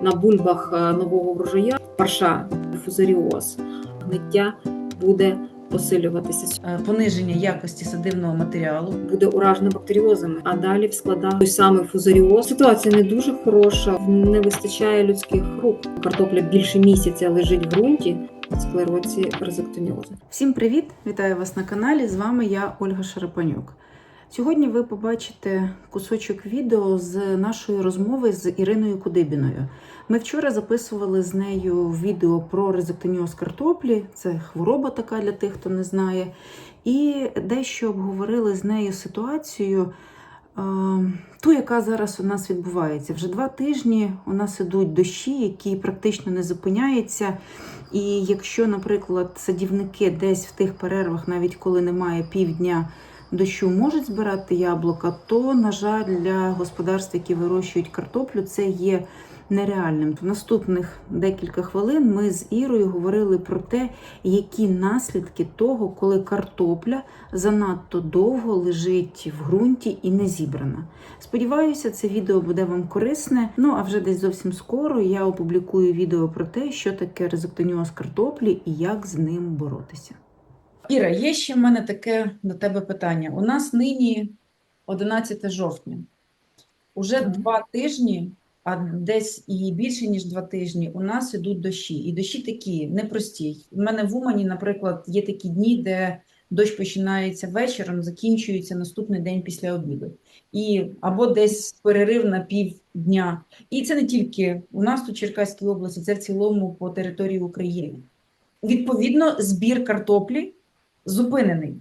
на бульбах е, нового врожая, парша, фузаріоз, гниття буде посилюватися. Е, пониження якості садивного матеріалу. Буде уражена бактеріозами, а далі в складах той самий фузаріоз. Ситуація не дуже хороша, не вистачає людських рук. Картопля більше місяця лежить в ґрунті. Склероці резектоміози. Всім привіт! Вітаю вас на каналі. З вами я, Ольга Шарапанюк. Сьогодні ви побачите кусочок відео з нашої розмови з Іриною Кудибіною. Ми вчора записували з нею відео про резектоміоз картоплі, це хвороба така для тих, хто не знає. І дещо обговорили з нею ситуацію, ту, яка зараз у нас відбувається. Вже два тижні у нас ідуть дощі, які практично не зупиняються. І якщо, наприклад, садівники десь в тих перервах, навіть коли немає півдня, дощу можуть збирати яблука, то, на жаль, для господарств, які вирощують картоплю, це є нереальним. В наступних декілька хвилин ми з Ірою говорили про те, які наслідки того, коли картопля занадто довго лежить в ґрунті і не зібрана. Сподіваюся, це відео буде вам корисне. Ну а вже десь зовсім скоро я опублікую відео про те, що таке резектоніоз картоплі і як з ним боротися. Іра, є ще в мене таке до тебе питання. У нас нині 11 жовтня. Уже Так. два тижні, а десь і більше, ніж два тижні, у нас ідуть дощі. І дощі такі непрості. У мене в Умані, наприклад, є такі дні, де дощ починається вечором, закінчується наступний день після обіду. І або десь перерив на півдня. І це не тільки у нас тут Черкаській області, це в цілому по території України. Відповідно, збір картоплі зупинений.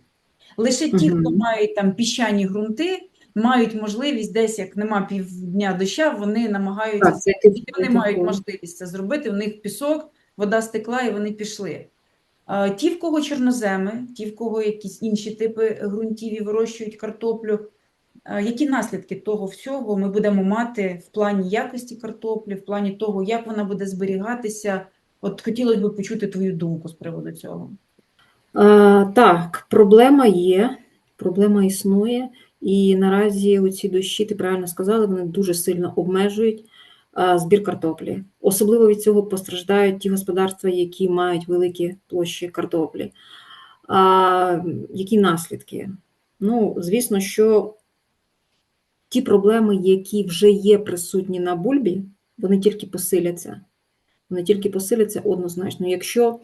Лише ті, хто мають там піщані ґрунти, мають можливість десь, як нема півдня доща, вони намагаються Так, це вони мають можливість це зробити. У них пісок, вода стекла, і вони пішли. Ті, в кого чорноземи, ті, в кого якісь інші типи ґрунтів і вирощують картоплю, які наслідки того всього ми будемо мати в плані якості картоплі, в плані того, як вона буде зберігатися? От хотілося б почути твою думку з приводу цього. Так, проблема є, проблема існує, і наразі оці дощі, ти правильно сказала, вони дуже сильно обмежують збір картоплі. Особливо від цього постраждають ті господарства, які мають великі площі картоплі. А, які наслідки? Ну, звісно, що ті проблеми, які вже є присутні на бульбі, вони тільки посиляться. Вони тільки посиляться однозначно. Якщо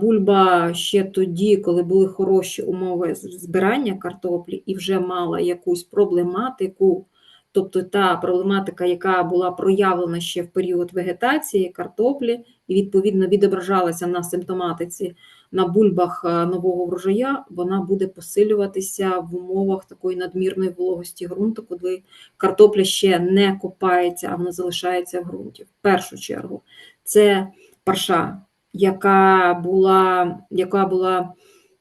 бульба ще тоді, коли були хороші умови збирання картоплі і вже мала якусь проблематику, тобто та проблематика, яка була проявлена ще в період вегетації картоплі, і відповідно відображалася на симптоматиці на бульбах нового врожая, вона буде посилюватися в умовах такої надмірної вологості ґрунту, коли картопля ще не копається, а вона залишається в ґрунті. В першу чергу це парша, яка була, яка була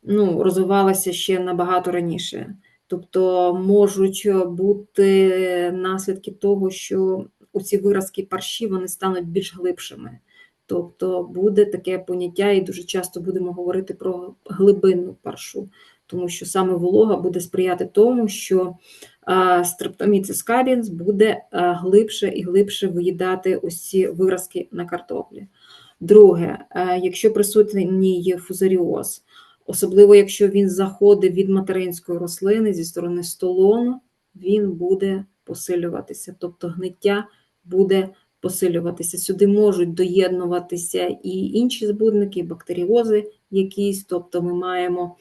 ну, розвивалася ще набагато раніше. Тобто можуть бути наслідки того, що ці виразки парші вони стануть більш глибшими. Тобто буде таке поняття, і дуже часто будемо говорити про глибинну паршу, тому що саме волога буде сприяти тому, що стрептоміцис карієнс буде а, глибше і глибше виїдати ці виразки на картоплі. Друге, е, якщо присутній є фузаріоз, особливо якщо він заходить від материнської рослини зі сторони столону, він буде посилюватися, тобто гниття буде посилюватися. Сюди можуть доєднуватися і інші збудники, бактеріози якісь, тобто ми маємо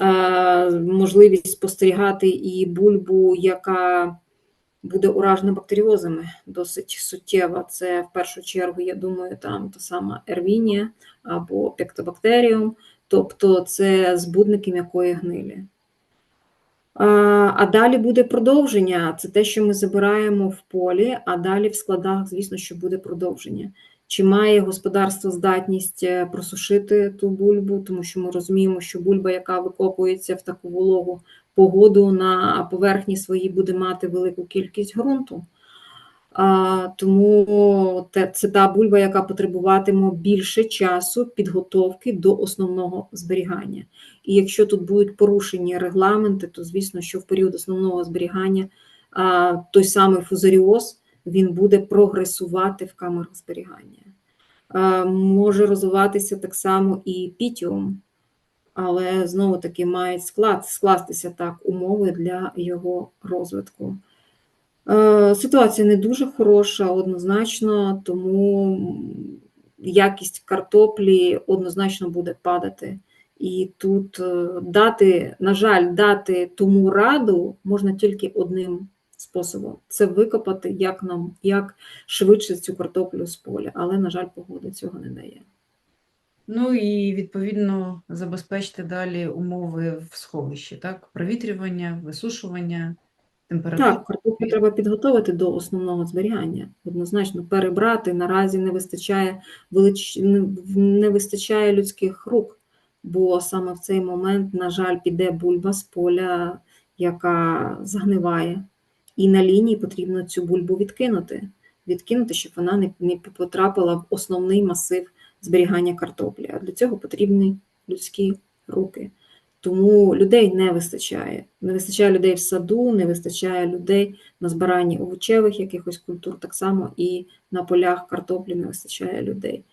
е, можливість спостерігати і бульбу, яка буде уражена бактеріозами, досить суттєва. Це в першу чергу, я думаю, там та сама ервінія або пектобактеріум, тобто це збудники м'якої гнилі. А, далі буде продовження. Це те, що ми забираємо в полі, а далі в складах, звісно, що буде продовження. Чи має господарство здатність е, просушити ту бульбу, тому що ми розуміємо, що бульба, яка викопується в таку вологу погоду, на поверхні своїй буде мати велику кількість ґрунту. Тому це та бульба, яка потребуватиме більше часу підготовки до основного зберігання. І якщо тут будуть порушені регламенти, то звісно, що в період основного зберігання той самий фузаріоз він буде прогресувати в камерах зберігання. Може розвиватися так само і пітіум, але знову таки мають склад, скластися так умови для його розвитку. Е, Ситуація не дуже хороша, однозначно, тому якість картоплі однозначно буде падати. І тут е, дати, на жаль, дати тому раду можна тільки одним способом: це викопати як нам, як швидше цю картоплю з поля. Але, на жаль, погода цього не дає. Ну і відповідно забезпечити далі умови в сховищі, так? Провітрювання, висушування, температура. Так, картоплю треба підготувати до основного зберігання. Однозначно, перебрати наразі не вистачає велич... не- вистачає людських рук, бо саме в цей момент, на жаль, піде бульба з поля, яка загниває. І на лінії потрібно цю бульбу відкинути. Відкинути, щоб вона не потрапила в основний масив зберігання картоплі. А для цього потрібні людські руки. Тому людей не вистачає. Не вистачає людей в саду, не вистачає людей на збиранні овочевих якихось культур, так само і на полях картоплі не вистачає людей.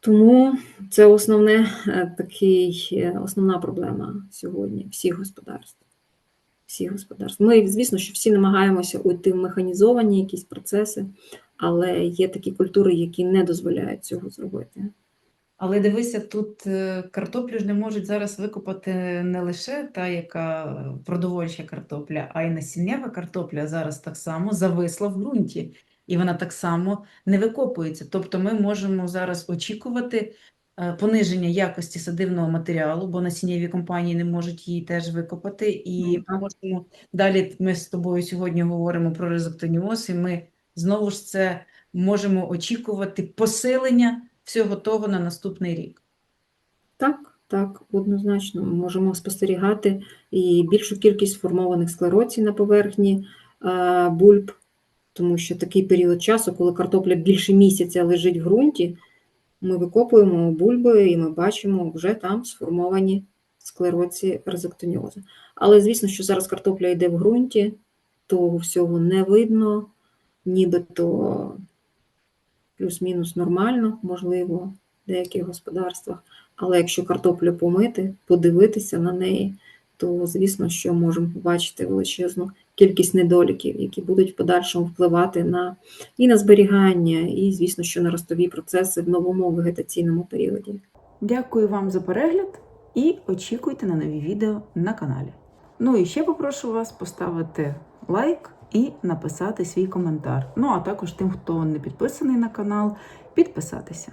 Тому це основне, е, такий, е, основна проблема сьогодні всіх господарств. Всіх господарств. Ми, звісно, що всі намагаємося уйти в механізовані якісь процеси, але є такі культури, які не дозволяють цього зробити. Але дивися, тут е, картоплю ж не можуть зараз викопати не лише та, яка продовольча картопля, а й насіннєва картопля зараз так само зависла в ґрунті, і вона так само не викопується. Тобто ми можемо зараз очікувати е, пониження якості садивного матеріалу, бо насіннєві компанії не можуть її теж викопати. І Ну, так. можемо далі ми з тобою сьогодні говоримо про ризоктоніоз, і ми знову ж це можемо очікувати посилення всього того на наступний рік. Так, так, однозначно. Ми можемо спостерігати і більшу кількість сформованих склероцій на поверхні е, бульб, тому що такий період часу, коли картопля більше місяця лежить в ґрунті, ми викопуємо бульби і ми бачимо вже там сформовані склероці резектоніозу. Але звісно, що зараз картопля йде в ґрунті, того всього не видно, нібито плюс-мінус нормально, можливо, в деяких господарствах. Але якщо картоплю помити, подивитися на неї, то звісно, що можемо побачити величезну кількість недоліків, які будуть в подальшому впливати на і на зберігання, і, звісно, що на ростові процеси в новому вегетаційному періоді. Дякую вам за перегляд і очікуйте на нові відео на каналі. Ну і ще попрошу вас поставити лайк і написати свій коментар. Ну а також тим, хто не підписаний на канал, підписатися.